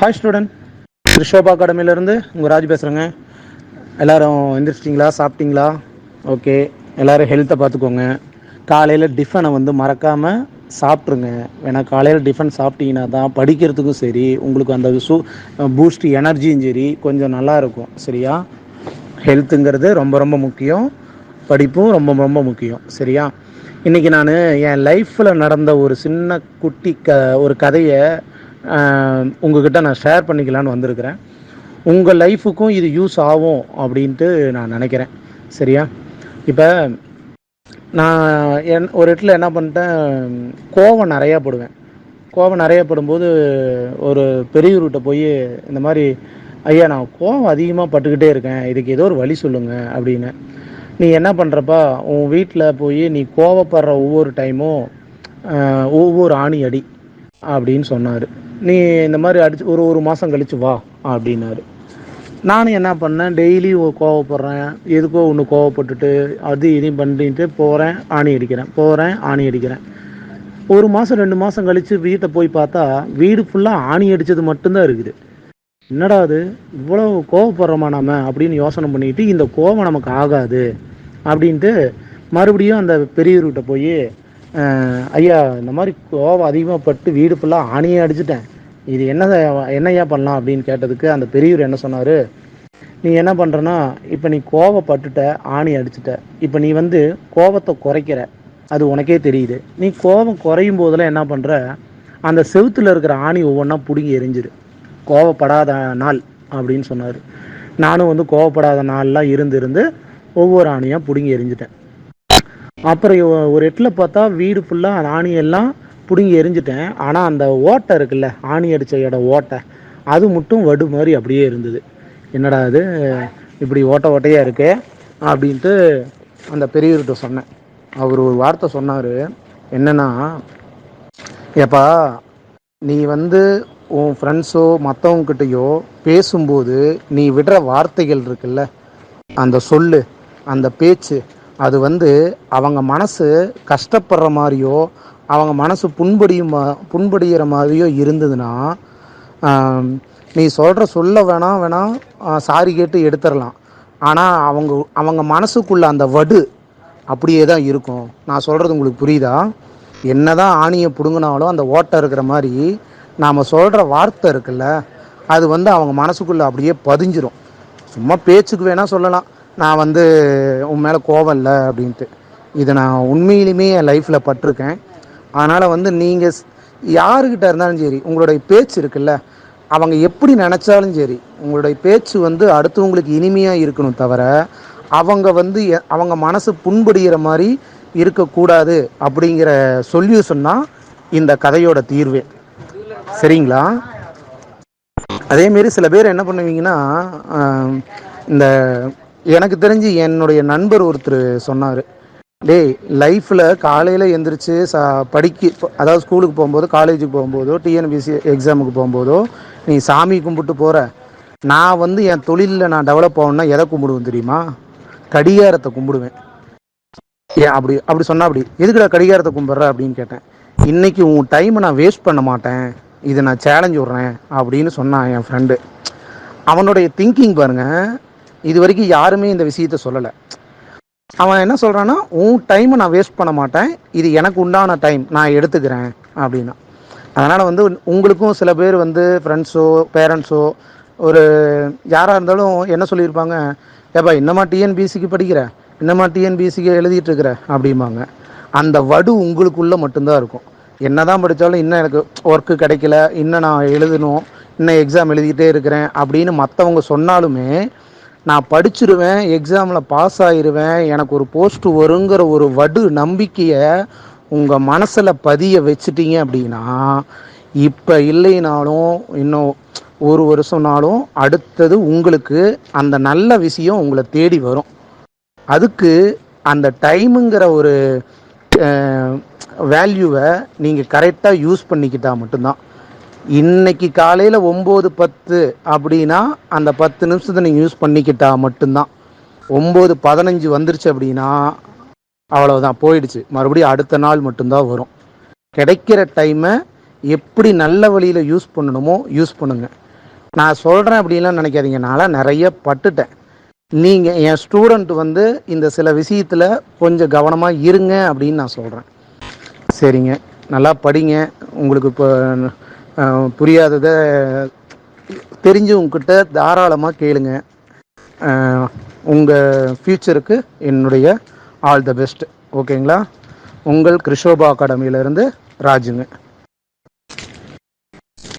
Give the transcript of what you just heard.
Hi student ரிஷோபா அகாடமிலேருந்து உங்கள் ராஜ் பேசுகிறேங்க எல்லோரும் எந்திரிச்சிட்டிங்களா? சாப்பிட்டீங்களா? ஓகே எல்லோரும் ஹெல்த்தை பார்த்துக்கோங்க. காலையில் டிஃபனை வந்து மறக்காமல் சாப்பிட்ருங்க ஏன்னா காலையில் டிஃபன் சாப்பிட்டீங்கன்னா தான் படிக்கிறதுக்கும் சரி உங்களுக்கு அந்த சூ பூஸ்ட் எனர்ஜியும் சரி கொஞ்சம் நல்லாயிருக்கும் சரியா? ஹெல்த்துங்கிறது ரொம்ப ரொம்ப முக்கியம். படிப்பும் ரொம்ப ரொம்ப முக்கியம். சரியா? இன்றைக்கி நான் என் லைஃப்பில் நடந்த ஒரு சின்ன குட்டி க ஒரு கதையை உங்ககிட்ட நான் ஷேர் பண்ணிக்கலான்னு வந்திருக்கிறேன். உங்கள் லைஃபுக்கும் இது யூஸ் ஆகும் அப்படின்ட்டு நான் நினைக்கிறேன். சரியா? இப்போ நான் என் ஒரு இடத்துல என்ன பண்ணிட்டேன் கோவம் நிறையா படுவேன். கோவம் நிறையா படும்போது ஒரு பெரியவர்கிட்ட போய் இந்த மாதிரி ஐயா நான் கோவம் அதிகமாக பட்டுக்கிட்டே இருக்கேன். இதுக்கு ஏதோ ஒரு வழி சொல்லுங்கள் அப்படின்னு. நீ என்ன பண்ணுறப்பா உன் வீட்டில் போய் நீ கோவப்படுற ஒவ்வொரு டைமும் ஒவ்வொரு ஆணி அடி. அப்படின்னு சொன்னார். நீ இந்த மாதிரி அடிச்சு ஒரு ஒரு மாதம் கழிச்சு வா அப்படின்னாரு. நானும் என்ன பண்ணேன் டெய்லி கோவப்படுறேன் எதுக்கோ ஒன்று கோவப்பட்டுட்டு அது இதையும் பண்ணிட்டு போகிறேன் ஆணி அடிக்கிறேன் போகிறேன் ஆணி அடிக்கிறேன். ஒரு மாதம் ரெண்டு மாதம் கழித்து வீட்டை போய் பார்த்தா வீடு ஃபுல்லாக ஆணி அடித்தது மட்டும்தான் இருக்குது. என்னடா அது? இவ்வளோ கோவப்படுறோமா நம்ம அப்படின்னு யோசனை பண்ணிட்டு இந்த கோவம் நமக்கு ஆகாது அப்படின்ட்டு மறுபடியும் அந்த பெரியவர்கிட்ட போய் ஐயா இந்த மாதிரி கோவம் அதிகமாக பட்டு வீடு ஃபுல்லாக ஆணியே அடிச்சிட்டேன். இது என்ன என்னையா பண்ணலாம் அப்படின்னு கேட்டதுக்கு அந்த பெரியவர் என்ன சொன்னார்? நீ என்ன பண்ணுறன்னா இப்போ நீ கோவப்பட்டுட்ட ஆணி அடிச்சிட்ட. இப்போ நீ வந்து கோவத்தை குறைக்கிற. அது உனக்கே தெரியுது. நீ கோபம் குறையும் போதெல்லாம் என்ன பண்ணுற அந்த செவுத்தில் இருக்கிற ஆணி ஒவ்வொன்றா பிடுங்கி எரிஞ்சிரு. கோவப்படாத நாள் அப்படின்னு சொன்னார். நானும் வந்து கோவப்படாத நாள்லாம் இருந்து இருந்து ஒவ்வொரு ஆணியாக பிடுங்கி எரிஞ்சிட்டேன். அப்புறம் ஒரு எட்டில் பார்த்தா வீடு ஃபுல்லாக ஆணியெல்லாம் பிடுங்கி எரிஞ்சிட்டேன். ஆனால் அந்த ஓட்டை இருக்குல்ல ஆணி அடித்த இடம் ஓட்டை அது மட்டும் வடு மாதிரி அப்படியே இருந்தது. என்னடா அது இப்படி ஓட்ட ஓட்டையாக இருக்கு? அப்படின்ட்டு அந்த பெரியவர்கிட்ட சொன்னேன். அவர் ஒரு வார்த்தை சொன்னார். என்னென்னா ஏப்பா நீ வந்து உன் ஃப்ரெண்ட்ஸோ மற்றவங்கக்கிட்டேயோ பேசும்போது நீ விடுற வார்த்தைகள் இருக்குல்ல அந்த சொல்லு அந்த பேச்சு அது வந்து அவங்க மனசு கஷ்டப்படுற மாதிரியோ அவங்க மனசு புண்படியும் புண்படுகிற மாதிரியோ இருந்ததுன்னா நீ சொல்கிற சொல்ல வேணாம் வேணாம் சாரி கேட்டு எடுத்துடலாம். ஆனால் அவங்க அவங்க மனசுக்குள்ள அந்த வடு அப்படியே தான் இருக்கும். நான் சொல்கிறது உங்களுக்கு புரியுதா? என்ன தான் ஆணியை பிடுங்கினாலும் அந்த ஓட்டை இருக்கிற மாதிரி நாம் சொல்கிற வார்த்தை இருக்குல்ல அது வந்து அவங்க மனசுக்குள்ளே அப்படியே பதிஞ்சிரும். சும்மா பேச்சுக்கு வேணால் சொல்லலாம். நான் வந்து உன் மேலே கோவம் இல்லை அப்படின்ட்டு. இதை நான் உண்மையிலுமே என் லைஃப்பில் பட்டிருக்கேன். அதனால் வந்து நீங்கள் யாருக்கிட்ட இருந்தாலும் சரி உங்களுடைய பேச்சு இருக்குல்ல அவங்க எப்படி நினச்சாலும் சரி உங்களுடைய பேச்சு வந்து அடுத்தவங்களுக்கு இனிமையாக இருக்கணும் தவிர அவங்க வந்து அவங்க மனசு புண்படுகிற மாதிரி இருக்கக்கூடாது அப்படிங்கிற சொல்யூஷன் தான் இந்த கதையோட தீர்வே. சரிங்களா? அதேமாரி சில பேர் என்ன பண்ணுவீங்கன்னா இந்த எனக்கு தெரிஞ்சு என்னுடைய நண்பர் ஒருத்தர் சொன்னார். டேய் லைஃப்பில் காலையில் எந்திரிச்சு சா படிக்க அதாவது ஸ்கூலுக்கு போகும்போது காலேஜுக்கு போகும்போதோ டிஎன்பிசி எக்ஸாமுக்கு போகும்போதோ நீ சாமி கும்பிட்டு போகிற நான் வந்து என் தொழிலில் நான் டெவலப் ஆகணும்னா எதை கும்பிடுவேன் தெரியுமா? கடிகாரத்தை கும்பிடுவேன். ஏன் அப்படி அப்படி சொன்னா அப்படி எதுக்குடா கடிகாரத்தை கும்பிட்ற அப்படின்னு கேட்டேன். இன்னைக்கு உன் டைமை நான் வேஸ்ட் பண்ண மாட்டேன். இதை நான் சேலஞ்ச் விட்றேன் அப்படின்னு சொன்னான் என் ஃப்ரெண்டு அவனுடைய திங்கிங் பாருங்கள் இது வரைக்கும் யாருமே இந்த விஷயத்த சொல்லலை. அவன் என்ன சொல்கிறான்னா உன் டைமை நான் வேஸ்ட் பண்ண மாட்டேன். இது எனக்கு உண்டான டைம் நான் எடுத்துக்கிறேன். அப்படின்னா. அதனால் வந்து உங்களுக்கும் சில பேர் வந்து ஃப்ரெண்ட்ஸோ பேரண்ட்ஸோ ஒரு யாராக இருந்தாலும் என்ன சொல்லியிருப்பாங்க ஏப்பா இன்னமா டிஎன்பிசிக்கு படிக்கிற? இன்னமா டிஎன்பிசிக்கு எழுதிட்டு இருக்கிற? அப்படிம்பாங்க. அந்த வடு உங்களுக்குள்ளே மட்டும்தான் இருக்கும். என்ன தான் படித்தாலும் இன்னும் எனக்கு ஒர்க்கு கிடைக்கல. இன்னும் நான் எழுதணும். இன்னும் எக்ஸாம் எழுதிக்கிட்டே இருக்கிறேன். அப்படின்னு மற்றவங்க சொன்னாலுமே நான் படிச்சிருவேன் எக்ஸாமில் பாஸ் ஆயிடுவேன் எனக்கு ஒரு போஸ்ட்டு வருங்கிற ஒரு வடு நம்பிக்கையை உங்கள் மனசில் பதிய வச்சிட்டீங்க அப்படின்னா இப்போ இல்லைனாலும் இன்னும் ஒரு வருஷம்னாலும் அடுத்தது உங்களுக்கு அந்த நல்ல விஷயம் உங்களை தேடி வரும். அதுக்கு அந்த டைமுங்கிற ஒரு வேல்யூவை நீங்கள் கரெக்டாக யூஸ் பண்ணிக்கிட்டால் மட்டும்தான். இன்னைக்கு காலையில் ஒம்பது பத்து அப்படின்னா அந்த பத்து நிமிஷத்தை நீங்கள் யூஸ் பண்ணிக்கிட்டா மட்டும்தான். ஒம்பது பதினஞ்சு வந்துருச்சு அப்படின்னா அவ்வளோதான் போயிடுச்சு. மறுபடியும் அடுத்த நாள் மட்டும்தான் வரும். கிடைக்கிற டைமை எப்படி நல்ல வழியில் யூஸ் பண்ணணுமோ யூஸ் பண்ணுங்கள் நான் சொல்கிறேன் அப்படின்லாம் நினைக்காதீங்க. நான்லாம் நிறைய பட்டுட்டேன். நீங்கள் என் ஸ்டூடெண்ட் வந்து இந்த சில விஷயத்தில் கொஞ்சம் கவனமாக இருங்க அப்படின்னு நான் சொல்கிறேன் சரிங்க. நல்லா படிங்க. உங்களுக்கு இப்போ புரியாததை தெரிஞ்சவங்கக்கிட்ட தாராளமாக கேளுங்க. உங்கள் ஃப்யூச்சருக்கு என்னுடைய ஆல் த பெஸ்ட் ஓகேங்களா உங்கள் கிருஷோபா அகாடமியிலேருந்து ராஜுங்க.